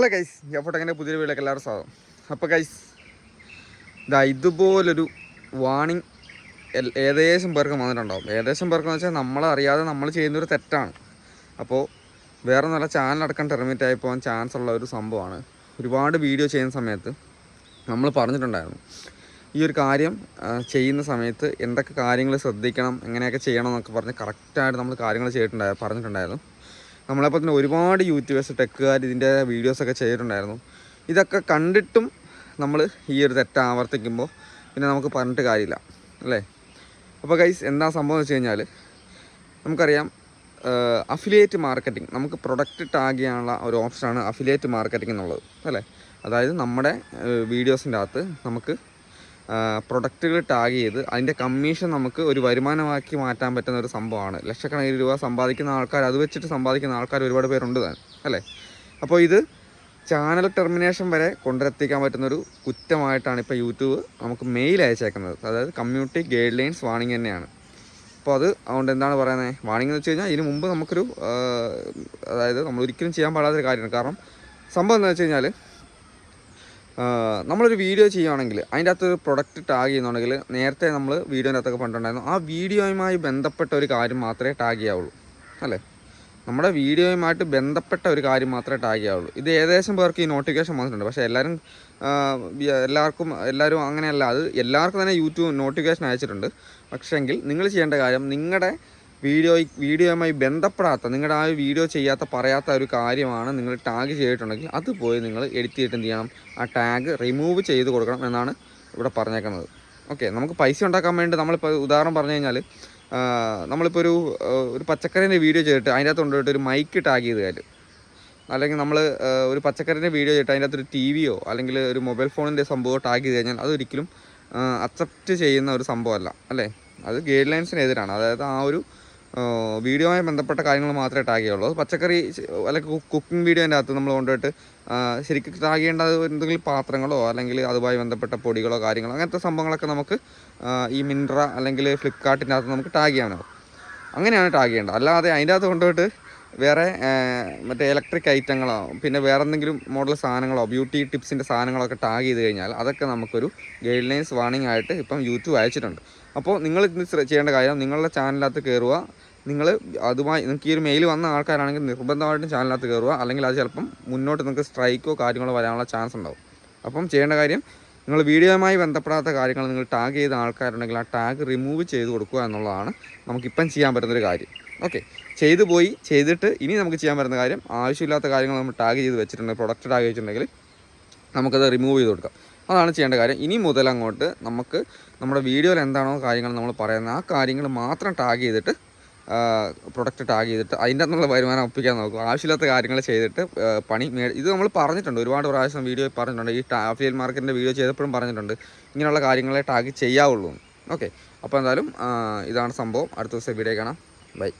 Hello guys ഞാൻ ഫോട്ടോങ്ങനെ പുതിയ വീട്ടിലേക്ക് എല്ലാവരും സ്വാഗതം. അപ്പോൾ ഗൈസ് ഇതാ ഇതുപോലൊരു വാണിംഗ് ഏകദേശം പേർക്ക് വന്നിട്ടുണ്ടാവും. ഏകദേശം പേർക്ക് വെച്ചാൽ നമ്മളറിയാതെ നമ്മൾ ചെയ്യുന്നൊരു തെറ്റാണ്. അപ്പോൾ വേറെ നല്ല ചാനലടക്കം ടെർമിനേറ്റ് ആയി പോകാൻ ചാൻസ് ഉള്ള ഒരു സംഭവമാണ്. ഒരുപാട് വീഡിയോ ചെയ്യുന്ന സമയത്ത് നമ്മൾ പറഞ്ഞിട്ടുണ്ടായിരുന്നു. ഈ ഒരു കാര്യം ചെയ്യുന്ന സമയത്ത് എന്തൊക്കെ കാര്യങ്ങൾ ശ്രദ്ധിക്കണം എങ്ങനെയൊക്കെ ചെയ്യണം എന്നൊക്കെ പറഞ്ഞ് കറക്റ്റായിട്ട് നമ്മൾ കാര്യങ്ങൾ ചെയ്തിട്ടുണ്ടായിരുന്നു പറഞ്ഞിട്ടുണ്ടായിരുന്നു. നമ്മളെപ്പോൾ തന്നെ ഒരുപാട് യൂട്യൂബേഴ്സ് ടെക്കുകാർ ഇതിന്റെ വീഡിയോസൊക്കെ ചെയ്തിട്ടുണ്ടായിരുന്നു. ഇതൊക്കെ കണ്ടിട്ടും നമ്മൾ ഈ ഒരു തെറ്റ് ആവർത്തിക്കുമ്പോൾ പിന്നെ നമുക്ക് പറഞ്ഞിട്ട് കാര്യമില്ല അല്ലേ? അപ്പോൾ ഗൈസ് എന്താ സംഭവം എന്ന് വെച്ച് കഴിഞ്ഞാൽ നമുക്കറിയാം അഫിലിയേറ്റ് മാർക്കറ്റിംഗ് നമുക്ക് പ്രൊഡക്റ്റ് ടാഗ് ചെയ്യാനുള്ള ഒരു ഓപ്ഷനാണ് അഫിലിയേറ്റ് മാർക്കറ്റിംഗ് എന്നുള്ളത് അല്ലേ? അതായത് നമ്മുടെ വീഡിയോസിന്റെ അകത്ത് നമുക്ക് പ്രൊഡക്റ്റുകൾ ടാഗ് ചെയ്ത് അതിന്റെ കമ്മീഷൻ നമുക്ക് ഒരു വരുമാനമാക്കി മാറ്റാൻ പറ്റുന്ന ഒരു സംഭവമാണ്. ലക്ഷക്കണക്കിന് രൂപ സമ്പാദിക്കുന്ന ആൾക്കാർ അത് വെച്ചിട്ട് സമ്പാദിക്കുന്ന ആൾക്കാർ ഒരുപാട് പേരുണ്ട് താൻ അല്ലേ? അപ്പോൾ ഇത് ചാനൽ ടെർമിനേഷൻ വരെ കൊണ്ടെത്തിക്കാൻ പറ്റുന്നൊരു കുറ്റമായിട്ടാണ് ഇപ്പോൾ യൂട്യൂബ് നമുക്ക് മെയിൽ അയച്ചേക്കുന്നത്. അതായത് കമ്മ്യൂണിറ്റി ഗൈഡ് ലൈൻസ് വാണിംഗ് തന്നെയാണ്. അപ്പോൾ അത് അതുകൊണ്ട് എന്താണ് പറയുന്നത് വാണിംഗ് എന്ന് വെച്ച് കഴിഞ്ഞാൽ ഇതിന് മുമ്പ് നമുക്കൊരു അതായത് നമ്മൾ ഒരിക്കലും ചെയ്യാൻ പാടാത്തൊരു കാര്യമാണ്. കാരണം സംഭവം എന്താണെന്ന് വെച്ച് കഴിഞ്ഞാൽ നമ്മളൊരു വീഡിയോ ചെയ്യുകയാണെങ്കിൽ അതിന്റെ അകത്ത് പ്രൊഡക്റ്റ് ടാഗ് ചെയ്യുന്നുണ്ടെങ്കിൽ നേരത്തെ നമ്മൾ വീഡിയോന്റെ അകത്തൊക്കെ പറഞ്ഞിട്ടുണ്ടായിരുന്നു ആ വീഡിയോയുമായി ബന്ധപ്പെട്ട ഒരു കാര്യം മാത്രമേ ടാഗ് ചെയ്യാവുള്ളൂ. അല്ലേ? നമ്മുടെ വീഡിയോയുമായിട്ട് ബന്ധപ്പെട്ട ഒരു കാര്യം മാത്രമേ ടാഗ് ചെയ്യാവുള്ളൂ. ഇത് ഏകദേശം പേർക്ക് ഈ നോട്ടിഫിക്കേഷൻ വന്നിട്ടുണ്ട്. പക്ഷേ എല്ലാവരും എല്ലാവർക്കും എല്ലാവരും അങ്ങനെയല്ല. അത് എല്ലാവർക്കും തന്നെ യൂട്യൂബ് നോട്ടിഫിക്കേഷൻ അയച്ചിട്ടുണ്ട്. പക്ഷേങ്കിൽ നിങ്ങൾ ചെയ്യേണ്ട കാര്യം നിങ്ങളുടെ വീഡിയോ വീഡിയോയുമായി ബന്ധപ്പെടാത്ത നിങ്ങളുടെ ആ വീഡിയോ ചെയ്യാത്ത പറയാത്ത ഒരു കാര്യമാണ് നിങ്ങൾ ടാഗ് ചെയ്തിട്ടുണ്ടെങ്കിൽ അത് പോയി നിങ്ങൾ എഡിറ്റ് ചെയ്തിട്ട് എന്ത് ചെയ്യണം? ആ ടാഗ് റിമൂവ് ചെയ്ത് കൊടുക്കണം എന്നാണ് ഇവിടെ പറഞ്ഞേക്കുന്നത്. ഓക്കെ നമുക്ക് പൈസ ഉണ്ടാക്കാൻ വേണ്ടി നമ്മളിപ്പോൾ ഉദാഹരണം പറഞ്ഞു കഴിഞ്ഞാൽ നമ്മളിപ്പോൾ ഒരു ഒരു പച്ചക്കറിന്റെ വീഡിയോ ചെയ്തിട്ട് അതിന്റെ അകത്ത് കൊണ്ടുപോയിട്ട് ഒരു മൈക്ക് ടാഗ് ചെയ്ത് കാര്യം. അല്ലെങ്കിൽ നമ്മൾ ഒരു പച്ചക്കറിന്റെ വീഡിയോ ചെയ്തിട്ട് അതിന്റെ അകത്തൊരു ടി വിയോ അല്ലെങ്കിൽ ഒരു മൊബൈൽ ഫോണിന്റെ സംഭവം ടാഗ് ചെയ്ത് കഴിഞ്ഞാൽ അതൊരിക്കലും അക്സെപ്റ്റ് ചെയ്യുന്ന ഒരു സംഭവമല്ല. അല്ലേ? അത് ഗൈഡ് ലൈൻസിനെതിരാണ് അതായത് ആ ഒരു വീഡിയോയുമായി ബന്ധപ്പെട്ട കാര്യങ്ങൾ മാത്രമേ ടാഗ് ചെയ്യുള്ളൂ. പച്ചക്കറി അല്ലെങ്കിൽ കുക്കിംഗ് വീഡിയോന്റെ അകത്ത് നമ്മൾ കൊണ്ടുപോയിട്ട് ശരിക്കും ടാഗ് ചെയ്യേണ്ട എന്തെങ്കിലും പാത്രങ്ങളോ അല്ലെങ്കിൽ അതുമായി ബന്ധപ്പെട്ട പൊടികളോ കാര്യങ്ങളോ അങ്ങനത്തെ സംഭവങ്ങളൊക്കെ നമുക്ക് ഈ മിൻട്ര അല്ലെങ്കിൽ ഫ്ലിപ്കാർട്ടിന്റെ അകത്ത് നമുക്ക് ടാഗ് ചെയ്യാനാവും. അങ്ങനെയാണ് ടാഗ് ചെയ്യേണ്ടത്. അല്ലാതെ അതിന്റെ അകത്ത് കൊണ്ടുപോയിട്ട് വേറെ മറ്റേ ഇലക്ട്രിക് ഐറ്റങ്ങളോ പിന്നെ വേറെ എന്തെങ്കിലും മോഡൽ സാധനങ്ങളോ ബ്യൂട്ടി ടിപ്സിന്റെ സാധനങ്ങളൊക്കെ ടാഗ് ചെയ്ത് കഴിഞ്ഞാൽ അതൊക്കെ നമുക്കൊരു ഗൈഡ് ലൈൻസ് വാണിംഗ് ആയിട്ട് ഇപ്പം യൂട്യൂബ് അയച്ചിട്ടുണ്ട്. അപ്പോൾ നിങ്ങൾ ഇന്ന് ചെയ്യേണ്ട കാര്യം നിങ്ങളുടെ ചാനലിനകത്ത് കയറുക നിങ്ങൾ അതുമായി നിങ്ങൾക്ക് ഈ ഒരു മെയിൽ വന്ന ആൾക്കാരാണെങ്കിൽ നിർബന്ധമായിട്ടും ചാനലിനകത്ത് കയറുക അല്ലെങ്കിൽ അത് ചിലപ്പം മുന്നോട്ട് നിങ്ങൾക്ക് സ്ട്രൈക്കോ കാര്യങ്ങളോ വരാനുള്ള ചാൻസ് ഉണ്ടാവും. അപ്പം ചെയ്യേണ്ട കാര്യം നിങ്ങൾ വീഡിയോയുമായി ബന്ധപ്പെടാത്ത കാര്യങ്ങൾ നിങ്ങൾ ടാഗ് ചെയ്ത ആൾക്കാരുണ്ടെങ്കിൽ ആ ടാഗ് റിമൂവ് ചെയ്ത് കൊടുക്കുക എന്നുള്ളതാണ് നമുക്കിപ്പം ചെയ്യാൻ പറ്റുന്നൊരു കാര്യം. ഓക്കെ ചെയ്തു പോയി. ചെയ്തിട്ട് ഇനി നമുക്ക് ചെയ്യാൻ പറ്റുന്ന കാര്യം ആവശ്യമില്ലാത്ത കാര്യങ്ങൾ നമ്മൾ ടാഗ് ചെയ്ത് വെച്ചിട്ടുണ്ട് പ്രൊഡക്റ്റ് ടാഗ് വെച്ചിട്ടുണ്ടെങ്കിൽ നമുക്കത് റിമൂവ് ചെയ്ത് കൊടുക്കാം. അതാണ് ചെയ്യേണ്ട കാര്യം. ഇനി മുതൽ അങ്ങോട്ട് നമുക്ക് നമ്മുടെ വീഡിയോയിൽ എന്താണോ കാര്യങ്ങൾ നമ്മൾ പറയുന്നത് ആ കാര്യങ്ങൾ മാത്രം ടാഗ് ചെയ്തിട്ട് പ്രൊഡക്റ്റ് ടാഗ് ചെയ്തിട്ട് അതിന്റെ അകത്തുള്ള വരുമാനം ഒപ്പിക്കാൻ നോക്കും ആവശ്യമില്ലാത്ത കാര്യങ്ങൾ ചെയ്തിട്ട് പണി ഇത് നമ്മൾ പറഞ്ഞിട്ടുണ്ട്. ഒരുപാട് പ്രാവശ്യം വീഡിയോ പറഞ്ഞിട്ടുണ്ട്. ഈ ടാഫിയൽ മാർക്കറ്റിന്റെ വീഡിയോ ചെയ്തപ്പോഴും പറഞ്ഞിട്ടുണ്ട്. ഇങ്ങനെയുള്ള കാര്യങ്ങളെ ടാഗ് ചെയ്യാവുള്ളൂ. ഓക്കെ അപ്പോൾ എന്തായാലും ഇതാണ് സംഭവം. അടുത്ത ദിവസം വീഡിയോ കാണാം. 没